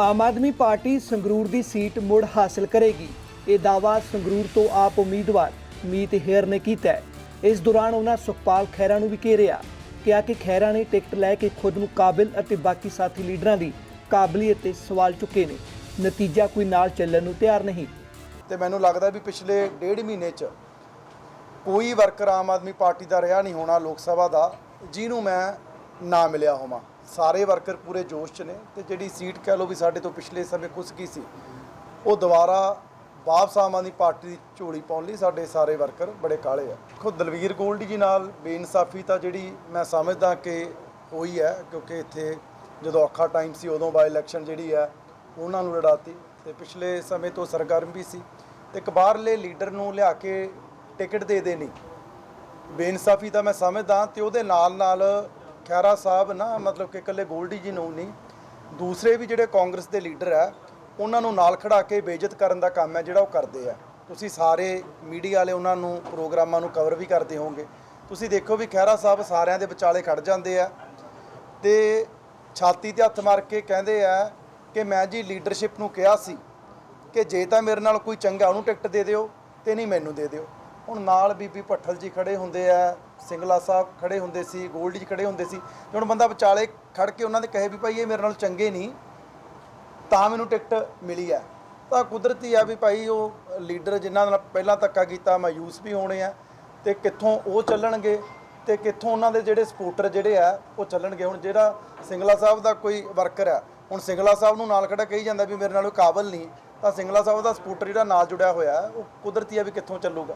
ਆਮ Aadmi party Sangrur ਦੀ seat ਮੁੜ ਹਾਸਲ ਕਰੇਗੀ। ਇਹ ਦਾਅਵਾ ਸੰਗਰੂਰ ਤੋਂ ਆਪ ਉਮੀਦਵਾਰ ਮੀਤ ਹੇਰ ਨੇ ਕੀਤਾ ਹੈ। ਇਸ ਦੌਰਾਨ ਉਹਨਾਂ ਸੁਖਪਾਲ ਖਹਿਰਾ ਨੂੰ ਵੀ ਘੇਰਿਆ। ਕਿਹਾ ਕਿ ਖਹਿਰਾ ਨੇ ਟਿਕਟ ਲੈ ਕੇ ਖੁਦ ਨੂੰ ਕਾਬਿਲ ਅਤੇ ਬਾਕੀ ਸਾਥੀ ਲੀਡਰਾਂ ਦੀ ਕਾਬਲੀਅਤ ਤੇ ਸਵਾਲ ਚੁੱਕੇ ਨੇ। ਨਤੀਜਾ ਕੋਈ ਨਾਲ ਚੱਲਣ ਨੂੰ ਤਿਆਰ ਨਹੀਂ। ਤੇ ਮੈਨੂੰ ਲੱਗਦਾ ਵੀ ਪਿਛਲੇ ਡੇਢ ਮਹੀਨੇ 'ਚ ਕੋਈ ਵਰਕਰ ਆਮ ਆਦਮੀ ਪਾਰਟੀ ਦਾ ਰਿਹਾ ਨਹੀਂ ਹੋਣਾ ਲੋਕ ਸਭਾ ਦਾ, ਜਿਹਨੂੰ ਮੈਂ ਨਾ ਮਿਲਿਆ ਹੋਵਾਂ। ਸਾਰੇ ਵਰਕਰ ਪੂਰੇ ਜੋਸ਼ 'ਚ ਨੇ ਤੇ ਜਿਹੜੀ ਸੀਟ ਕਹਿ ਲਓ ਵੀ ਸਾਡੇ ਤੋਂ ਪਿਛਲੇ ਸਮੇਂ ਕੁਛ ਕੀ ਸੀ, ਉਹ ਦੁਬਾਰਾ ਵਾਪਸ ਆਮ ਆਦਮੀ ਪਾਰਟੀ ਦੀ ਝੋਲੀ ਪਾਉਣ ਲਈ ਸਾਡੇ ਸਾਰੇ ਵਰਕਰ ਬੜੇ ਕਾਲੇ ਆ। ਦੇਖੋ, ਦਲਵੀਰ ਗੋਲਡੀ ਜੀ ਨਾਲ ਬੇਇਨਸਾਫੀ ਤਾਂ ਜਿਹੜੀ ਮੈਂ ਸਮਝਦਾ ਕਿ ਹੋਈ ਹੈ, ਕਿਉਂਕਿ ਇੱਥੇ ਜਦੋਂ ਔਖਾ ਟਾਈਮ ਸੀ, ਉਦੋਂ ਬਾਈ ਇਲੈਕਸ਼ਨ ਜਿਹੜੀ ਹੈ, ਉਹਨਾਂ ਨੂੰ ਲੜਾਤੀ ਤੇ ਪਿਛਲੇ ਸਮੇਂ ਤੋਂ ਸਰਗਰਮ ਵੀ ਸੀ। ਤੇ ਇੱਕ ਬਾਹਰਲੇ ਲੀਡਰ ਨੂੰ ਲਿਆ ਕੇ ਟਿਕਟ ਦੇ ਦੇਣੀ। ਬੇਇਨਸਾਫੀ ਤਾਂ ਮੈਂ ਸਮਝਦਾ ਤੇ ਉਹਦੇ ਨਾਲ ਨਾਲ ਖੈਰਾ ਸਾਹਿਬ ਨਾ, ਮਤਲਬ ਕਿ ਇਕੱਲੇ ਗੋਲਡੀ ਜੀ ਨੂੰ ਨਹੀਂ, ਦੂਸਰੇ ਵੀ ਜਿਹੜੇ ਕਾਂਗਰਸ ਦੇ ਲੀਡਰ ਆ, ਉਹਨਾਂ ਨੂੰ ਨਾਲ ਖੜਾ ਕੇ ਬੇਇੱਜ਼ਤ ਕਰਨ ਦਾ ਕੰਮ ਹੈ ਜਿਹੜਾ ਉਹ ਕਰਦੇ ਆ। ਤੁਸੀਂ ਸਾਰੇ ਮੀਡੀਆ ਵਾਲੇ ਉਹਨਾਂ ਨੂੰ, ਪ੍ਰੋਗਰਾਮਾਂ ਨੂੰ ਕਵਰ ਵੀ ਕਰਦੇ ਹੋਵੋਗੇ। ਤੁਸੀਂ ਦੇਖੋ ਵੀ ਖੈਰਾ ਸਾਹਿਬ ਸਾਰਿਆਂ ਦੇ ਵਿਚਾਲੇ ਖੜ ਜਾਂਦੇ ਆ ਤੇ ਛਾਤੀ ਤੇ ਹੱਥ ਮਾਰ ਕੇ ਕਹਿੰਦੇ ਆ ਕਿ ਮੈਂ ਜੀ ਲੀਡਰਸ਼ਿਪ ਨੂੰ ਕਿਹਾ ਸੀ ਕਿ ਜੇ ਤਾਂ ਮੇਰੇ ਨਾਲ ਕੋਈ ਚੰਗਾ ਉਹਨੂੰ ਟਿਕਟ ਦੇ ਦਿਓ ਤੇ ਨਹੀਂ ਮੈਨੂੰ ਦੇ ਦਿਓ। ਹੁਣ ਨਾਲ ਬੀਬੀ ਭੱਠਲ ਜੀ ਖੜੇ ਹੁੰਦੇ ਆ ਸਿੰਗਲਾ ਸਾਹਿਬ ਖੜੇ ਹੁੰਦੇ ਸੀ, ਗੋਲਡੀ ਜੀ ਖੜੇ ਹੁੰਦੇ ਸੀ, ਤੇ ਹੁਣ ਬੰਦਾ ਵਿਚਾਲੇ ਖੜ ਕੇ ਉਹਨਾਂ ਦੇ ਕਹੇ ਵੀ ਭਾਈ ਇਹ ਮੇਰੇ ਨਾਲ ਚੰਗੇ ਨਹੀਂ, ਤਾਂ ਮੈਨੂੰ ਟਿਕਟ ਮਿਲੀ ਹੈ। ਤਾਂ ਕੁਦਰਤੀ ਆ ਵੀ ਭਾਈ ਉਹ ਲੀਡਰ ਜਿਨ੍ਹਾਂ ਨਾਲ ਪਹਿਲਾਂ ਧੱਕਾ ਕੀਤਾ, ਮਾਯੂਸ ਵੀ ਹੋਣੇ ਆ, ਤੇ ਕਿੱਥੋਂ ਉਹ ਚੱਲਣਗੇ, ਤੇ ਕਿੱਥੋਂ ਉਹਨਾਂ ਦੇ ਜਿਹੜੇ ਸਪੋਰਟਰ ਜਿਹੜੇ ਆ, ਉਹ ਚੱਲਣਗੇ। ਹੁਣ ਜਿਹੜਾ ਸਿੰਗਲਾ ਸਾਹਿਬ ਦਾ ਕੋਈ ਵਰਕਰ ਆ, ਹੁਣ ਸਿੰਗਲਾ ਸਾਹਿਬ ਨੂੰ ਨਾਲ ਖੜਾ ਕਹੀ ਜਾਂਦਾ ਵੀ ਮੇਰੇ ਨਾਲ ਉਹ ਕਾਬਲ ਨਹੀਂ, ਤਾਂ ਸਿੰਗਲਾ ਸਾਹਿਬ ਦਾ ਸਪੋਰਟਰ ਜਿਹੜਾ ਨਾਲ ਜੁੜਿਆ ਹੋਇਆ, ਉਹ ਕੁਦਰਤੀ ਆ ਵੀ ਕਿੱਥੋਂ ਚੱਲੂਗਾ।